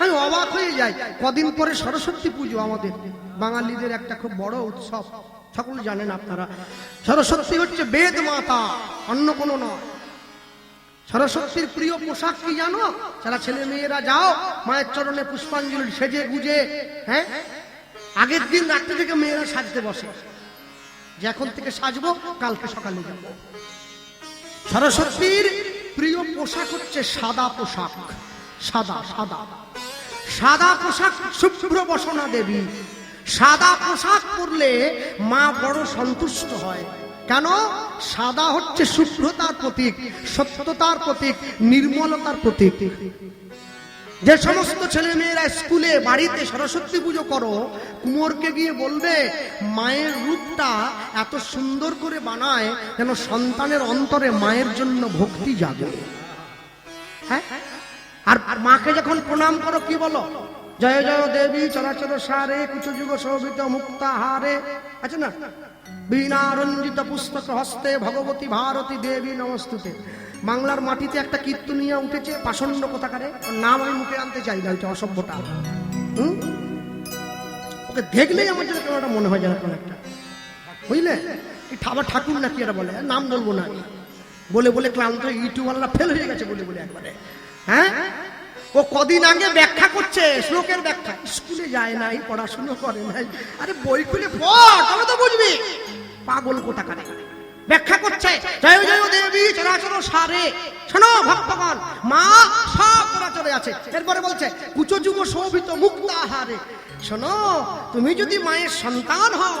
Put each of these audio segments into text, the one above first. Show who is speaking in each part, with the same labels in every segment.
Speaker 1: আমি অবাক হয়ে যাই। কদিন পরে সরস্বতী পুজো আমাদের। বাঙালিদের একটা খুব বড় উৎসব। সকল জানেন আপনারা। সরস্বতী হচ্ছে বেদ মাতা, অন্য কোনো নয়। সরস্বতীর প্রিয় পোশাক কি জানো? যারা ছেলে মেয়েরা যাও, মায়ের চরণে পুষ্পাঞ্জলি সেজে গুজে হ্যাঁ? আগের দিন রাত্রে থেকে মেয়েরা সাজতে বসে। যে এখন থেকে সাজবো, কালকে সকালে যাব। সরস্বতীর প্রিয় পোশাক হচ্ছে সাদা পোশাক। সাদা সাদা। সাদা পোশাক শুভ্র বসনা দেবী। সাদা পোশাক পরলে মা বড় সন্তুষ্ট হয়। কেন? সাদা হচ্ছে শুভ্রতার প্রতীক, সত্যতার প্রতীক, নির্মলতার প্রতীক। যে সমস্ত ছেলে মেয়েরা স্কুলে, বাড়িতে সরস্বতী পুজো করো, কুমোরকে গিয়ে বলবে, মায়ের রূপটা এত সুন্দর করে বানায় যেন সন্তানের অন্তরে মায়ের জন্য ভক্তি জাগে। হ্যাঁ? আর মাকে যখন প্রণাম করো, কি বলো? জয় জয় দেবী চরাচর সারে, কুচু যুগ শোভিত মুক্তা হারে। আছে না? বীণা রঞ্জিত পুস্তক হস্তে ভগবতী ভারতী দেবী নমস্তুতে। বাংলার মাটিতে একটা কীর্তনিয়া উঠেছে, পাষণ্ড কোথাকারে? নাম আমি মুখে আনতে চাই না, ওইটা অসভ্যটা। হুম? ওকে দেখলেই আমার জন্য কেমন একটা মনে হয় যেন কোনো একটা। বুঝলে? আবার ঠাকুর নাকি এটা বলে? নাম বলব না। বলে বলে ক্লান্ত ইউটিউবাররা ফেল হয়ে গেছে, বলে বলে একবারে। হ্যাঁ? ও কদিন আগে ব্যাখ্যা করছে, শ্লোকের ব্যাখ্যা। স্কুলে যায় নাই, পড়াশুনো করে নাই। আরে বই খুলে পড়, তবে তো বুঝবি। পাগল কোটাকারে ব্যাখ্যা করছে, জয় জয়, দেবী, চরাচর সারে। শোনো, ভক্তগণ, মা সব চরাচরে আছে। এরপরে বলছে কুচো যুব শোভিত মুক্ত আহারে শোনো, তুমি যদি মায়ের সন্তান হও,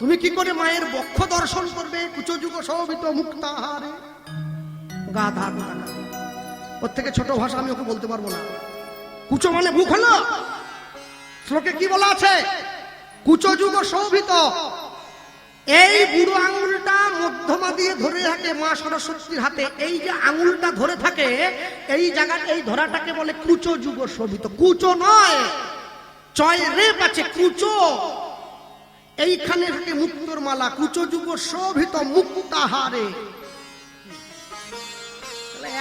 Speaker 1: তুমি কি করে মায়ের বক্ষ দর্শন করবে কুচো যুগ শোভিত মুক্ত আহারে গাধা ওর থেকে ছোট ভাষা আমি ওকে বলতে পারব না। কুচো মানে মুখ হলো শ্লোকে কি বলা আছে? কুচো যুগ শোভিত। এই বুড়ো আঙুলটা মধ্যমা দিয়ে ধরে থাকে মা সরস্বতীর হাতে। এই যে আঙুলটা ধরে থাকে, এই জায়গা এই ধরাটাকে বলে কুচো যুগ শোভিত। কুচো নয় রেপ আছে, কুচো। এইখানে থাকে মুক্তর মালা। কুচো যুগ শোভিত মুক্তাহারে।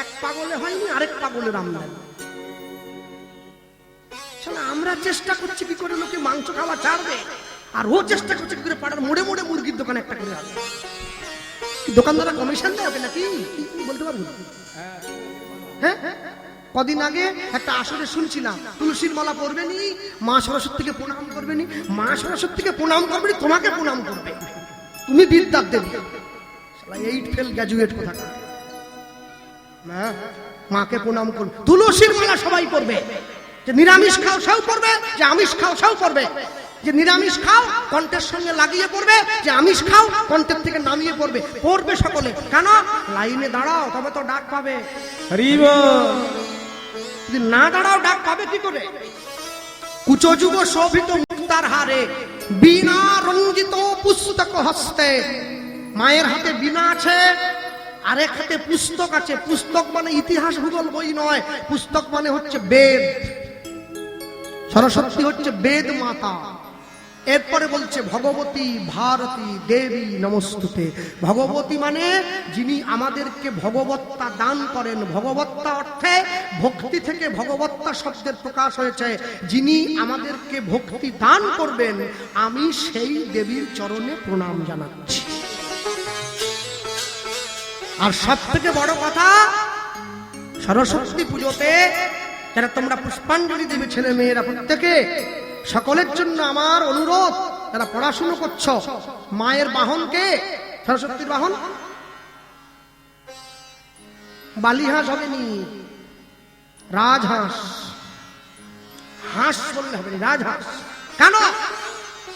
Speaker 1: এক পাগলে হয়নি, আরেক পাগলের আমদানি আমরা চেষ্টা করছি কি করে লোকে মাংস খাওয়া ছাড়বে, আর ও চেষ্টা করছে কি করে পাড়ার মোড়ে মোড়ে মুরগির দোকান একটা করে আসবে দোকানদারা কমিশন ওকে নাকি? বলতে পারব? হ্যাঁ? কদিন আগে একটা আসরে শুনছিলাম, তুলসীর মালা পরবে নি, মা সরস্বতীকে প্রণাম করবে নি, মা সরস্বতীকে প্রণাম করবে তোমাকে প্রণাম করবে। তুমি বিদ্যার দেবী। এইট ফেল গ্র্যাজুয়েট কোথা না মাকে প্রণাম করবে তুলসীর মালা সবাই করবে যে নিরামিষ খাও সেও করবে যে আমিষ খাও সেও করবে যে নিরামিষ খাও কণ্ঠের সঙ্গে লাগিয়ে পড়বে যে আমিষ খাও কণ্ঠের থেকে নামিয়ে পড়বে। পড়বে সকলে। কেন? লাইনে দাঁড়াও তবে তো ডাক পাবে। যদি না দাঁড়াও ডাক পাবে কি করে? কুচযুগ শোভিত মুক্তার হারে বিনা রঞ্জিত পুস্তক হস্তে। মায়ের হাতে বিনা আছে আরেক হাতে পুস্তক আছে। পুস্তক মানে ইতিহাস ভূগোল বই নয়। পুস্তক মানে হচ্ছে বেদ। সরস্বতী হচ্ছে বেদ মাতা। এরপরে বলছে, ভগবতী ভারতী দেবী নমস্তুতে। ভগবতী মানে যিনি আমাদেরকে ভগবত্তা দান করেন। ভগবত্তা অর্থে ভক্তি থেকে ভগবত্তা শব্দের প্রকাশ হয়েছে। যিনি আমাদেরকে ভক্তি দান করবেন, আমি সেই দেবীর চরণে প্রণাম জানাচ্ছি। আর সব থেকে বড় কথা, সরস্বতী পুজোতে যারা তোমরা পুষ্পাঞ্জলি দেবে ছেলে মেয়েরা প্রত্যেকে, সকলের জন্য আমার অনুরোধ, যারা পড়াশুনো করছ, মায়ের বাহনকে সরস্বতীর বাহন? বালিহাঁস হবে নি, রাজহাঁস। হাঁস বললে হবে রাজহাঁস। কেন?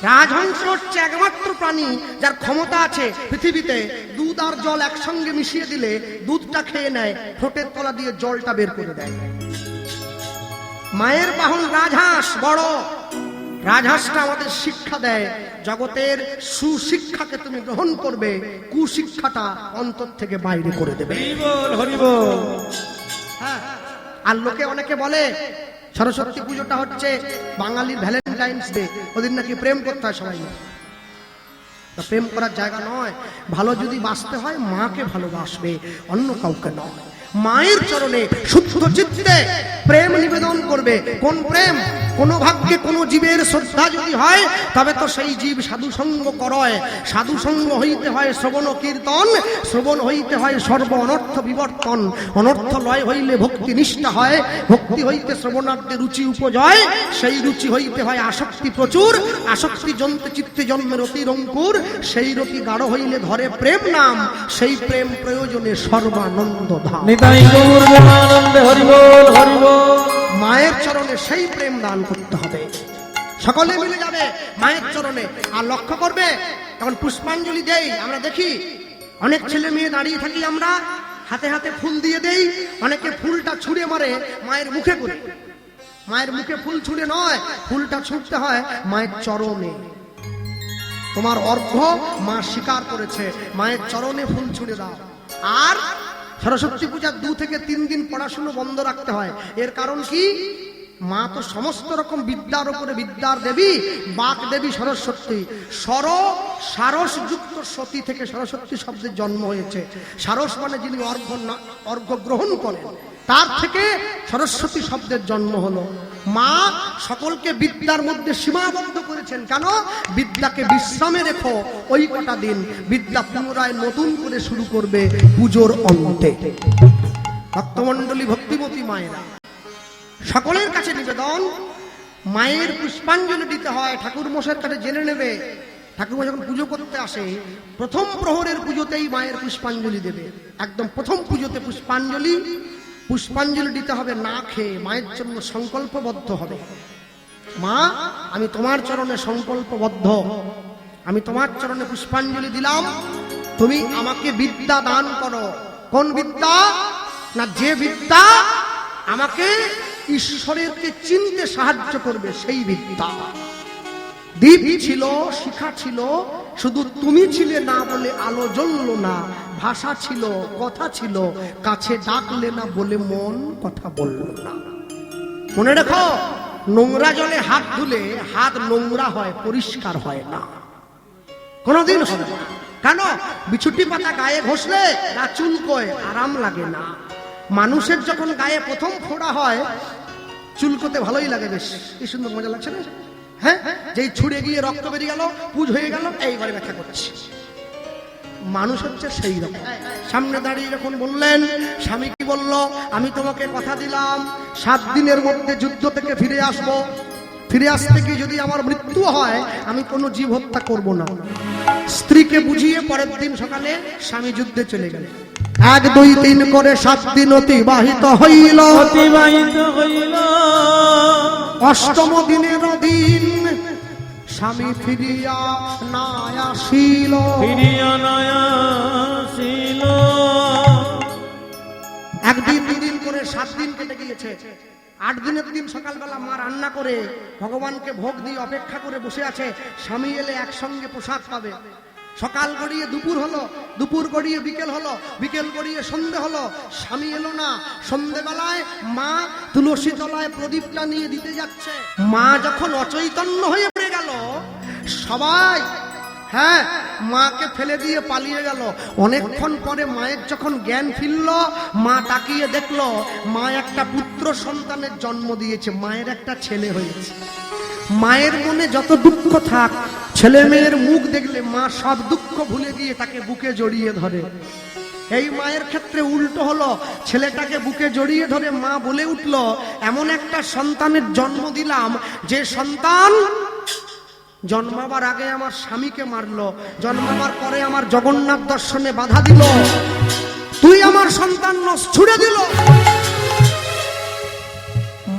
Speaker 1: রাজহংস হচ্ছে একমাত্র প্রাণী যার ক্ষমতা আছে পৃথিবীতে দুধ আর জল একসঙ্গে মিশিয়ে দিলে দুধটা খেয়ে নেয় ঠোঁটের তলা দিয়ে জলটা বের করে দেয়। মায়ের বাহন রাজহাঁস বড়। রাজহাঁসটা আমাদের শিক্ষা দেয় জগতের সুশিক্ষাকে তুমি গ্রহণ করবে কুশিক্ষাটা অন্তর থেকে বাইরে করে দেবে।
Speaker 2: হরিবল
Speaker 1: হ্যাঁ। আর লোকে অনেকে বলে সরস্বতী পুজোটা হচ্ছে বাঙালির ভ্যালেন্টাইন্স ডে ওদের নাকি প্রেম করতে হয় সবাই প্রেম করার জায়গা নয়। ভালো যদি বাঁচতে হয়, মাকে ভালোবাসবে, অন্য কাউকে নয়। মায়ের চরণে শুদ্ধ চিত্তে প্রেম নিবেদন করবে। কোন প্রেম? কোন ভাগ্যে কোন জীবের শ্রদ্ধা যদি হয়, তবে তো সেই জীব সাধু সঙ্গ করয়। সাধু সঙ্গ হইতে হয় শ্রবণ কীর্তন, শ্রবণ হইতে হয় সর্ব অনর্থ বিবর্তন। অনর্থ লয় হইলে ভক্তি নিষ্ঠা হয়, ভক্তি হইতে শ্রবণার্থে রুচি উপজয়। সেই রুচি হইতে হয় আসক্তি প্রচুর, আসক্তি জন্তে চিত্তে জন্মের অতির রঙ্কুর। সেই রতি গাঢ় হইলে ধরে প্রেম নাম, সেই প্রেম প্রয়োজনে সর্বানন্দ ধাম।
Speaker 2: গৌর প্রেমানন্দে হরিবোল হরিবোল।
Speaker 1: মায়ের চরণে সেই প্রেম দান করতে হবে। সকলে মিলে যাবে মায়ের চরণে। আর লক্ষ্য করবে তখন পুষ্পাঞ্জলি দেই, আমরা দেখি অনেক ছেলে মেয়ে দাঁড়িয়ে থাকি আমরা, হাতে হাতে ফুল দিয়ে দেই, অনেকে ফুলটা ছুঁড়ে মারে মায়ের মুখে করে। মায়ের মুখে ফুল ছুঁড়ে নয়, ফুলটা ছুঁড়তে হয় মায়ের চরণে। তোমার অর্ঘ্য মা স্বীকার করেছে, মায়ের চরণে ফুল ছুঁড়ে দাও। আর সরস্বতী পূজার দু থেকে তিন দিন পড়াশুনো বন্ধ রাখতে হয়। এর কারণ কি? মা তো সমস্ত রকম বিদ্যার উপরে বিদ্যার দেবী, বাক দেবী সরস্বতী। সর, সারস যুক্ত সতী থেকে সরস্বতী শব্দের জন্ম হয়েছে। সারস মানে যিনি অর্ঘ্য অর্ঘ্য গ্রহণ করেন। তার থেকে সরস্বতী শব্দের জন্ম হলো। মা সকলকে বিদ্যার মধ্যে সীমাবদ্ধ করেছেন। কেন? বিদ্যাকে বিশ্রামে রেখো ওই কটা দিন। বিদ্যা পুনরায় নতুন করে শুরু করবে পুজোর অন্তে। ভক্তমণ্ডলী, ভক্তিমতী মায়েরা, সকলের কাছে নিবেদন, মায়ের পুষ্পাঞ্জলি দিতে হয় ঠাকুর মশাইয়ের কাছে জেনে নেবে। ঠাকুর যখন পুজো করতে আসে, প্রথম প্রহরের পুজোতেই মায়ের পুষ্পাঞ্জলি দেবে। একদম প্রথম পুজোতে পুষ্পাঞ্জলি পুষ্পাঞ্জলি দিতে হবে না খেয়ে মায়ের জন্য সংকল্পবদ্ধ হবে। মা, আমি তোমার চরণে সংকল্পবদ্ধ। আমি তোমার চরণে পুষ্পাঞ্জলি দিলাম। তুমি আমাকে বিদ্যা দান করো। কোন বিদ্যা? না, যে বিদ্যা আমাকে ঈশ্বরেরকে চিনতে সাহায্য করবে, সেই বিদ্যা। দ্বীপ ছিল, শিখা ছিল শুধু তুমি ছিলে না বলে আলো জ্বলল না, ভাষা ছিল, কথা ছিল, কাছে ডাকলে না বলে মন কথা বলল না। মনে রেখো, নোংরা জলে হাত ধুলে হাত নোংরা হয়, পরিষ্কার হয় না। কোনোদিন হবে না। কেন? বিছুটি পাতা গায়ে ঘষলে গা চুলকোয় আরাম লাগে না। মানুষের যখন গায়ে প্রথম ফোড়া হয় চুলকোতে ভালোই লাগে বেশ। কি সুন্দর মজা লাগছে না? হ্যাঁ? যেই ছুড়ে গিয়ে রক্ত বেরিয়ে গেল পুজ হয়ে গেল এইবারে ব্যাখ্যা করছি। মানুষ হচ্ছে সেই রকম। সামনে দাঁড়িয়ে যখন বললেন স্বামী কি বলল আমি তোমাকে কথা দিলাম সাত দিনের মধ্যে যুদ্ধ থেকে ফিরে আসব। ফিরে আসতে গিয়ে যদি আমার মৃত্যু হয় আমি কোনো জীব হত্যা করব না। স্ত্রীকে বুঝিয়ে পরের দিন সকালে স্বামী যুদ্ধে চলে গেলেন এক দুই তিন করে সাত দিন অতিবাহিত হইল।
Speaker 2: অতিবাহিত হইল।
Speaker 1: অষ্টম দিনের দিন স্বামী ফিরিয়া না আসিল।
Speaker 2: ফিরিয়া নয়াসিল
Speaker 1: একদিন দুদিন করে সাত দিন কেটে গিয়েছে। আট দিনের দিন সকালবেলা মা রান্না করে ভগবানকে ভোগ দিয়ে অপেক্ষা করে বসে আছে। স্বামী এলে একসঙ্গে প্রসাদ পাবে। সকাল গড়িয়ে দুপুর হলো দুপুর গড়িয়ে বিকেল হলো বিকেল গড়িয়ে সন্ধে হলো। স্বামী এলো না। সন্ধেবেলায় মা তুলসী তলায় প্রদীপটা নিয়ে দিতে যাচ্ছে। মা যখন অচৈতন্য হয়ে গেল। সবাই হ্যাঁ মাকে ফেলে দিয়ে পালিয়ে গেল। অনেকক্ষণ পরে মায়ের যখন জ্ঞান ফিরল, মা তাকিয়ে দেখল, মা একটা পুত্র সন্তানের জন্ম দিয়েছে, মায়ের একটা ছেলে হয়েছে। মায়ের মনে যত দুঃখ থাক, ছেলে মেয়ের মুখ দেখলে মা সব দুঃখ ভুলে গিয়ে তাকে বুকে জড়িয়ে ধরে। এই মায়ের ক্ষেত্রে উল্টো হলো, ছেলেটাকে বুকে জড়িয়ে ধরে মা বলে উঠল, এমন একটা সন্তানের জন্ম দিলাম, যে সন্তান জন্মাবার আগে আমার স্বামীকে মারলো জন্মাবার পরে আমার জগন্নাথ দর্শনে বাধা দিল। তুই আমার সন্তান ছুড়ে দিল।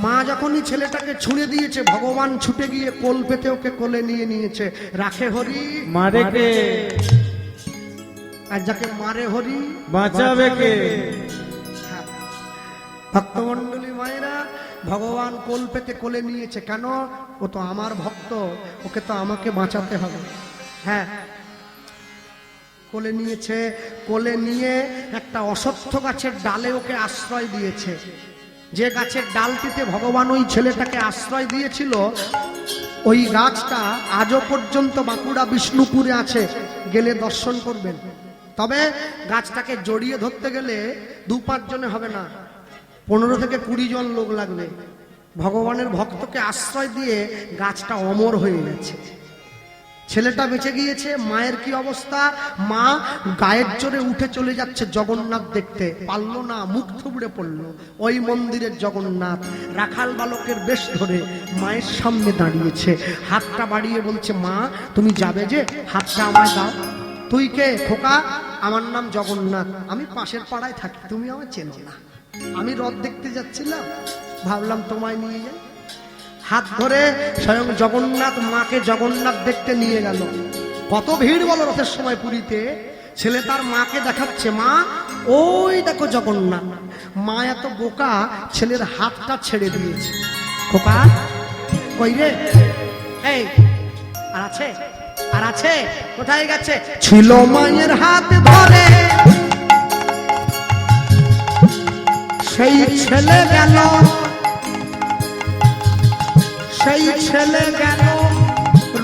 Speaker 1: মা যখনই ছেলেটাকে ছুঁড়ে দিয়েছে ভগবান ছুটে গিয়ে কোল পেতে ওকে কোলে নিয়ে নিয়েছে। রাখে হরি
Speaker 2: মারে কে?
Speaker 1: আর যাকে মারে হরি
Speaker 2: বাঁচাবে কে?
Speaker 1: ভক্তমন্ডলী মায়েরা ভগবান কোল পেতে কোলে নিয়েছে। কেন? ও তো আমার ভক্ত, ওকে তো আমাকে বাঁচাতে হবে। হ্যাঁ কোলে নিয়েছে, কোলে নিয়ে একটা অসত্য গাছের ডালে ওকে আশ্রয় দিয়েছে। যে গাছের ডালটিতে ভগবান ওই ছেলেটাকে আশ্রয় দিয়েছিল, ওই গাছটা আজও পর্যন্ত বাঁকুড়া বিষ্ণুপুরে আছে। গেলে দর্শন করবেন। তবে গাছটাকে জড়িয়ে ধরতে গেলে দু পাঁচ জনে হবে না। পনেরো থেকে কুড়ি জন লোক লাগবে। ভগবানের ভক্তকে আশ্রয় দিয়ে গাছটা অমর হয়ে গেছে। ছেলেটা বেঁচে গিয়েছে, মায়ের কি অবস্থা? মা গায়ের জোরে উঠে চলে যাচ্ছে জগন্নাথ দেখতে। পারল না, মুখ থুবড়ে পড়ল। ওই মন্দিরের জগন্নাথ রাখাল বালকের বেশ ধরে মায়ের সামনে দাঁড়িয়েছে। হাতটা বাড়িয়ে বলছে, মা, তুমি যাবে যে? হাতটা আমায় দাও। তুই কে? খোকা? আমার নাম জগন্নাথ। আমি পাশের পাড়ায় থাকি। তুমি আমার চেনো না। আমি রথ দেখতে যাচ্ছিলাম, ভাবলাম তোমায় নিয়ে যাই। হাত ধরে স্বয়ং জগন্নাথ মাকে জগন্নাথ দেখতে নিয়ে গেল। কত ভিড় বলো রথের সময় পুরীতে। ছেলে তার মাকে দেখাচ্ছে, মা, ওই দেখো জগন্নাথ। মা এত বোকা, ছেলের হাতটা ছেড়ে দিয়েছে। খোকা, কই রে? এই, আর আছে? আর আছে? কোথায় গেছে? ছিল মায়ের হাত ধরে। সেই ছেলে গেল। সেই ছেলে গেল।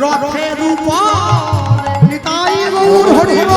Speaker 1: রথের উপর নিতাই গৌর হরিব।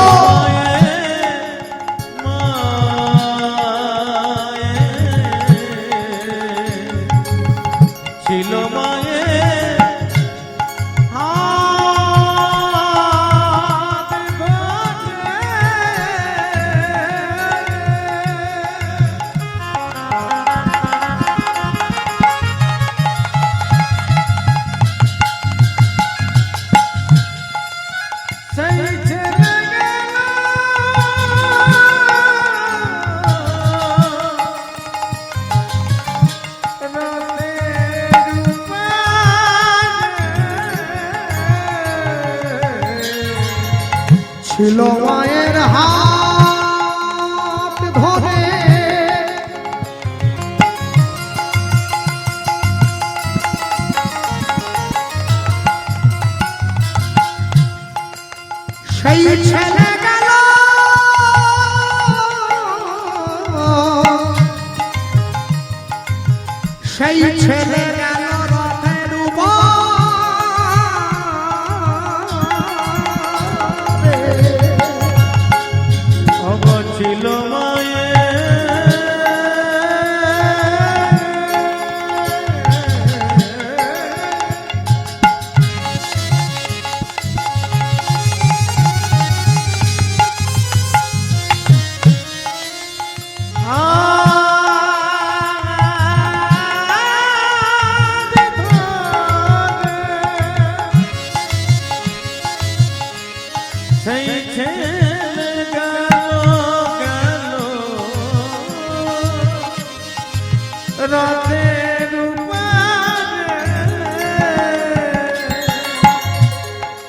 Speaker 2: সেই ছেলে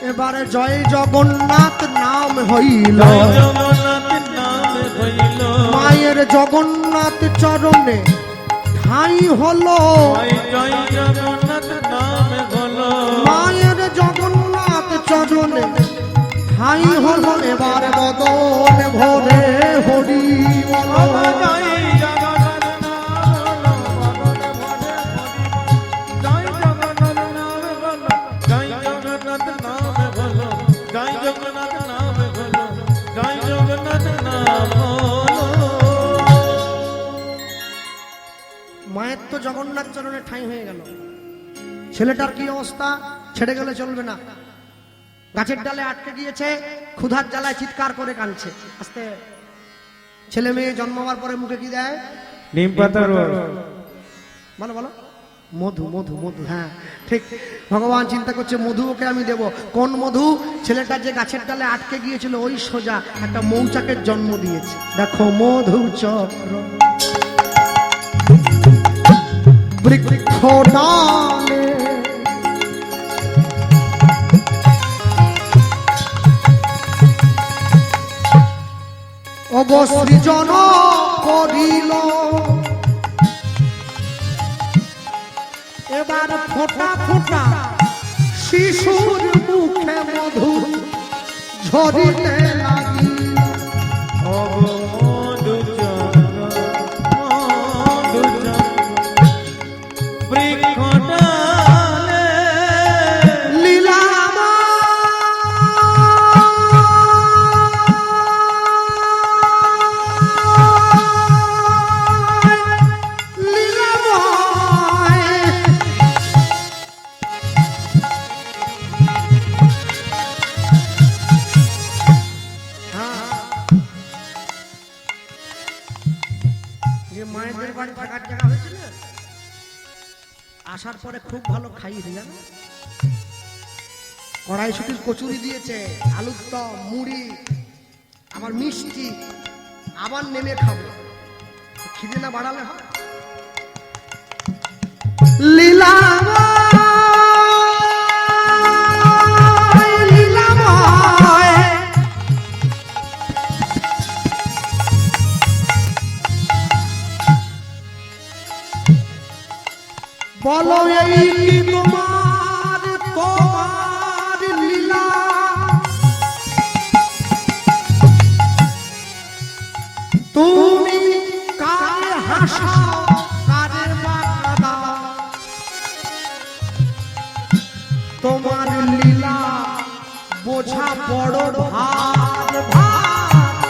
Speaker 1: এবারে জয় জগন্নাথ নাম হইল। মায়ের জগন্নাথ চরণে ঠাই হলো।
Speaker 2: জয় জয় জগন্নাথ নাম হলো।
Speaker 1: মায়ের জগন্নাথ চরণে ঠাই হলো। এবার বদন ভরে হরি বলো।
Speaker 2: জয় জগন্নাথ
Speaker 1: চরণে ঠাই হয়ে গেল। ছেলেটার কি অবস্থা? ছেড়ে গেলে চলবে না। গাছের ডালে আটকে গিয়েছে ক্ষুধার জ্বালায় চিৎকার করে কাঁদছে। আস্তে। ছেলে মেয়ে জন্মাবার পরে মুখে কি দেয়?
Speaker 2: নিম পাতার
Speaker 1: বলো বলো। মধু মধু মধু হ্যাঁ ঠিক। ভগবান চিন্তা করছে মধু ওকে আমি দেব। কোন মধু? ছেলেটা যে গাছের ডালে আটকে গিয়েছিল ওই সোজা একটা মৌচাকের জন্ম দিয়েছে। দেখো মধু চক্র। বৃক্ষ ডালে অবসৃজন করিল। এবার ফোটা ফোটা শিশুর মুখে মধু ঝরিতে লাগি বাড়ি থাকার জায়গা হয়েছিল? আসার পরে খুব ভালো খাইয়ে জানো? কড়াইশুটির কচুরি দিয়েছে, আলুর দম, মুড়ি, আমার মিষ্টি, আবার নেমে খাব। খিদে না বাড়ালে হয়? লীলা! বলো এই কি তোমার তোমার লীলা? তুমি কারে হাসাও কারে বা তোমার লীলা বোঝা বড় ভার ভার।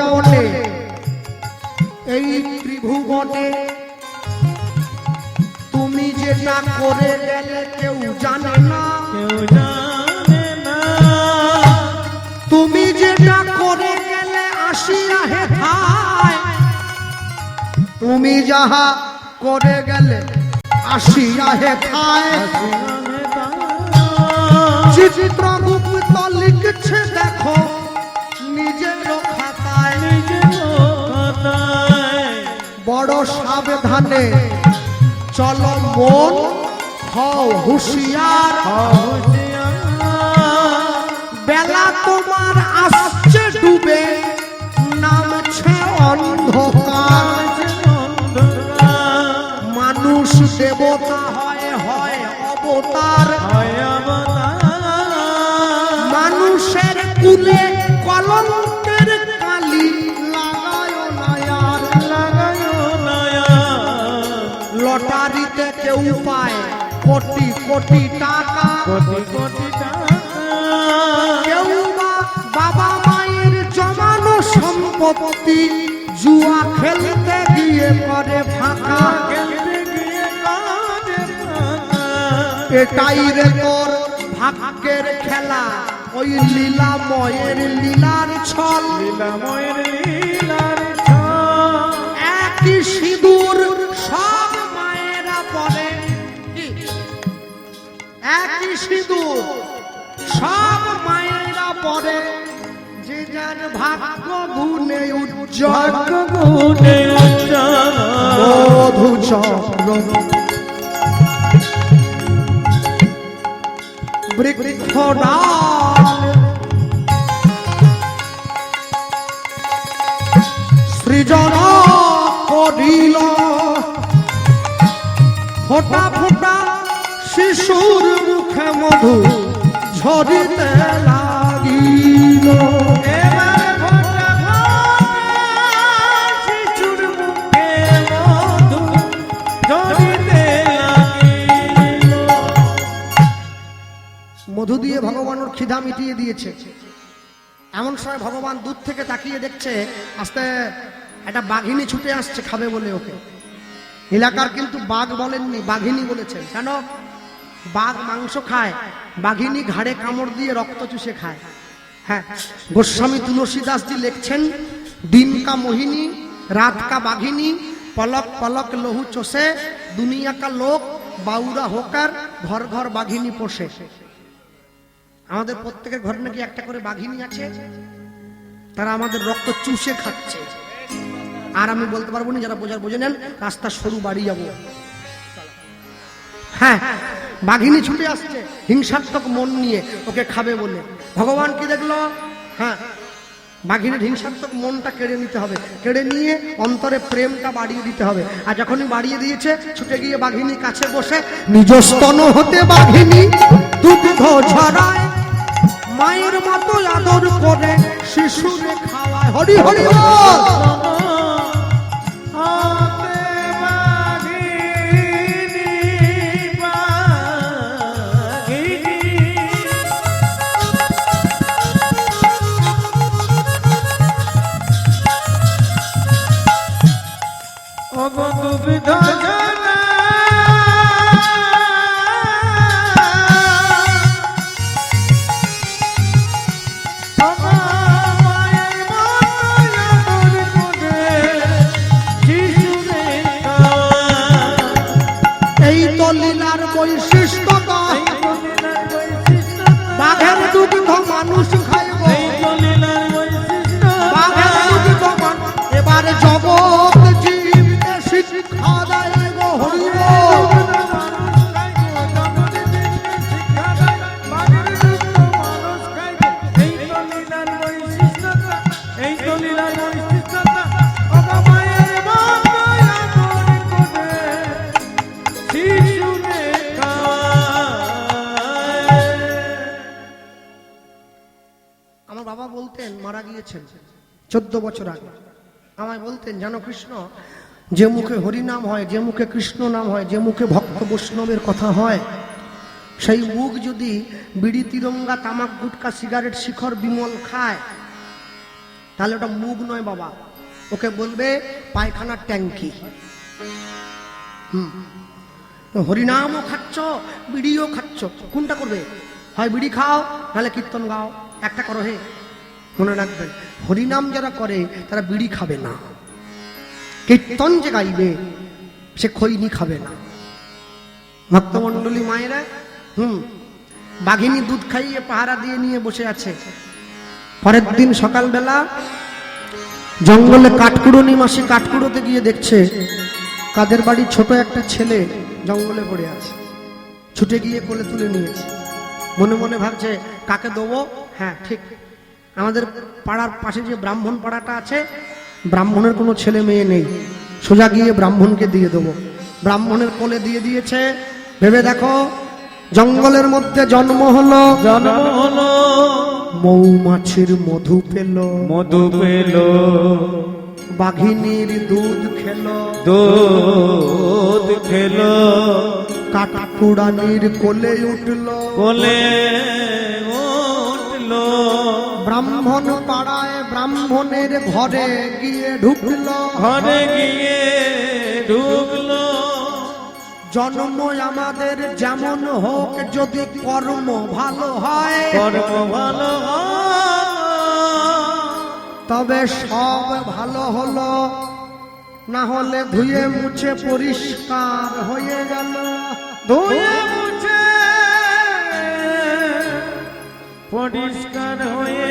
Speaker 1: মনে, এই ত্রিভুবনে তুমি যাহা করে গেলে আসিয়া হে খায়।
Speaker 2: তা
Speaker 1: চিত্রগুপ্ত লিখছে দেখো, নিজের বড় সাবধানে চলো মন হুঁশিয়ার। বেলা তোমার দেবতা হয় হয় অবতার। মানুষের কুলে কলঙ্কের কালি লটারিতে কেউ পায় কোটি কোটি টাকা। কেউ বা বাবা মায়ের জমানো সম্পত্তি জুয়া খেলতে গিয়ে করে ফাঁকা। এটাই রে তোর ভাগ্যের খেলা ওই লীলাময়ের লীলার ছল। একই সিঁদুর সব মায়েরা পরে একই সিঁদুর সব মায়েরা পরে যে যার ভাগ্য গুণে উজ্জ্বল। মধু চক্র বৃক্ষরাজ সৃজন করিল ফোটা ফোটা শিশুর মুখে মধু ঝরিতে লাগিল। মধু দিয়ে ভগবান ওর খিদা মিটিয়ে দিয়েছে। এমন সময় ভগবান দূর থেকে তাকিয়ে দেখছে, আস্তে একটা বাঘিনী ছুটে আসছে, খাবে বলে ওকে। এলাকার কিন্তু বাঘ বলেননি, বাঘিনী বলেছেন, কেন? বাঘ মাংস খায়, বাঘিনী ঘাড়ে কামড় দিয়ে রক্ত চুষে খায়। হ্যাঁ গোস্বামী তুলসীদাসজি লিখছেন দিন কা মোহিনী রাত কা বাঘিনী, পলক পলক লহু চষে দুনিয়া কা লোক বাউরা হোকার, ঘর ঘর বাঘিনী পোষে। আমাদের প্রত্যেকের ঘরে নাকি একটা করে বাঘিনী আছে? তারা আমাদের রক্ত চুষে খাচ্ছে। আর আমি বলতে পারব না, যারা বোঝার বোঝে নেন রাস্তা সরু বাড়ি যাব। হ্যাঁ বাঘিনী ছুটে আসছে, হিংসাত্মক মন নিয়ে ওকে খাবে বলে। ভগবান কি দেখল? হ্যাঁ বাঘিনীর হিংসাত্মক মনটা কেড়ে নিতে হবে। কেড়ে নিয়ে অন্তরে প্রেমটা বাড়িয়ে দিতে হবে। আর যখনই বাড়িয়ে দিয়েছে, ছুটে গিয়ে বাঘিনী কাছে বসে নিজস্তন হতে বাঘিনী, দুগ্ধ ঝরায় মায়ের মতো আদর করে শিশুরে খাওয়ায় হরি হরি বল। Polish. মারা গিয়েছেন চোদ্দ বছর আগে। আমায় বলতেন, জানো কৃষ্ণ, যে মুখে হরিনাম হয়, যে মুখে কৃষ্ণ নাম হয়, যে মুখে ভক্ত বৈষ্ণবের কথা হয়, সেই মুখ যদি বিড়ি, তিরঙ্গা, তামাক, গুটকা, সিগারেট, শিখর, বিমল খায়, তাহলে ওটা মুখ নয় বাবা। ওকে বলবে পায়খানার ট্যাঙ্কি। হুম। হরিনামও খাচ্ছ, বিড়িও খাচ্ছ, কোনটা করবে? হয় বিড়ি খাও, নাহলে কীর্তন গাও। একটা করো হে। মনে রাখবেন হরিনাম যারা করে, তারা বিড়ি খাবে না। কীর্তন যে গাইবে, সে খৈনি খাবে না। ভক্তমণ্ডলী মায়েরা, হুম, বাঘিনী দুধ খাইয়ে পাহারা দিয়ে নিয়ে বসে আছে। পরের দিন সকালবেলা জঙ্গলে কাঠকুড়ো মাসে কাঠকুড়োতে গিয়ে দেখছে, কাদের বাড়ি ছোট একটা ছেলে জঙ্গলে পড়ে আছে। ছুটে গিয়ে কোলে তুলে নিয়েছে। মনে মনে ভাবছে, কাকে দেবো? হ্যাঁ ঠিক। আমাদের পাড়ার পাশে যে ব্রাহ্মণ পাড়াটা আছে ব্রাহ্মণের কোনো ছেলে মেয়ে নেই। সোজা গিয়ে ব্রাহ্মণকে দিয়ে দেবো। ব্রাহ্মণের কোলে দিয়ে দিয়েছে ভেবে দেখো জঙ্গলের মধ্যে জন্ম হলো।
Speaker 2: জন্ম হলো।
Speaker 1: মৌমাছির মধু পেল।
Speaker 2: মধু পেল।
Speaker 1: বাঘিনীর দুধ খেলো।
Speaker 2: দুধ খেল।
Speaker 1: কাঠকুড়ানির কোলে উঠল।
Speaker 2: কোলে
Speaker 1: ব্রাহ্মণ পাড়ায় ব্রাহ্মণের ঘরে গিয়ে ঢুকলো।
Speaker 2: ঘরে গিয়ে ঢুকলো।
Speaker 1: জন্ম আমাদের যেমন হোক যদি কর্ম ভালো হয়।
Speaker 2: কর্ম ভালো
Speaker 1: তবে সব ভালো হলো। না হলে ধুয়ে মুছে পরিষ্কার হয়ে গেল।
Speaker 2: ধুয়ে মুছে পরিষ্কার হয়ে